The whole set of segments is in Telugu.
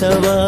ಬಸವಾ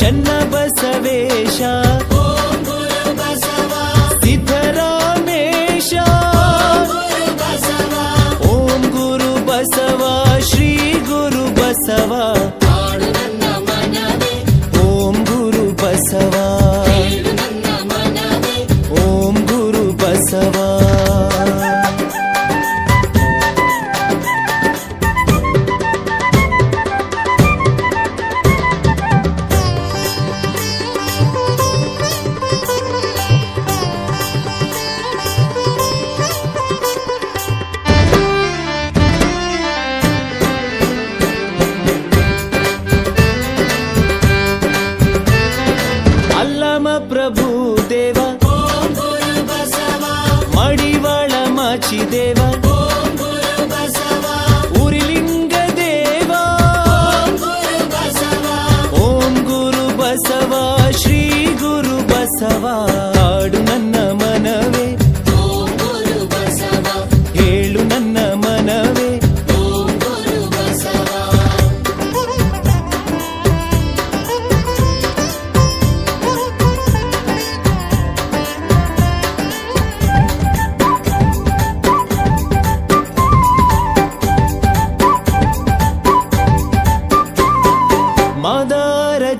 చెన్న బసవేశ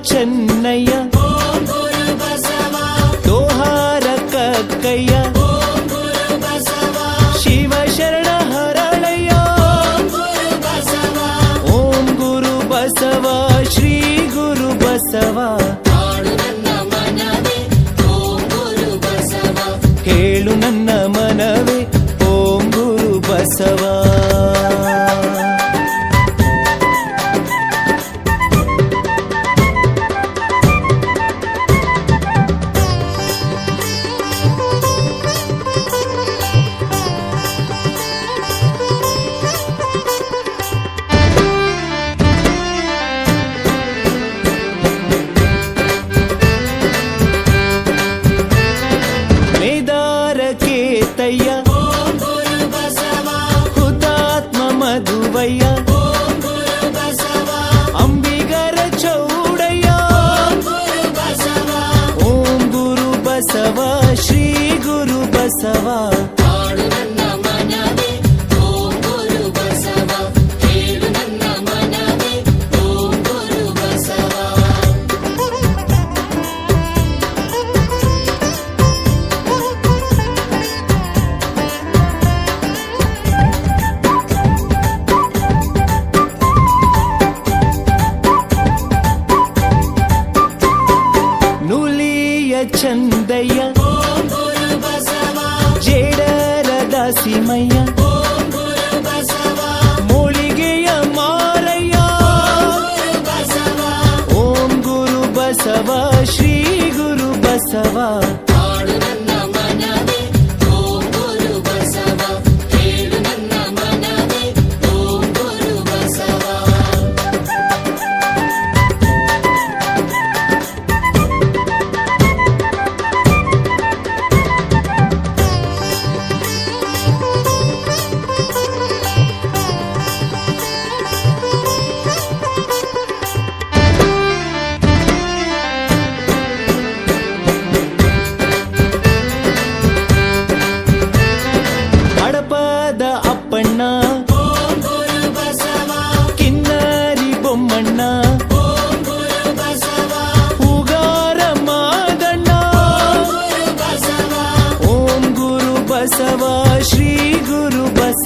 真。ముత్తయ్య హుతాత్మ మధువయ్య అంబిగర చౌడయ్య ఓం గురు బసవ శ్రీ గురు బసవ. ಚಂದಯ್ಯ ಜೇಡರ ದಾಸಿಮಯ್ಯ ಮೂಲಿಗೆಯ ಮಾರಯ್ಯ ಓಂ ಗುರು ಬಸವ ಶ್ರೀ ಗುರು ಬಸವ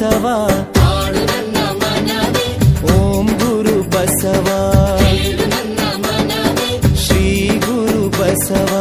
ಬಸವ ಹಾಡು ನನ್ನ ಮನವೇ ಓಂ ಗುರು ಬಸವ ಕೇಳು ನನ್ನ ಮನವೇ ಶ್ರೀ ಗುರು ಬಸವ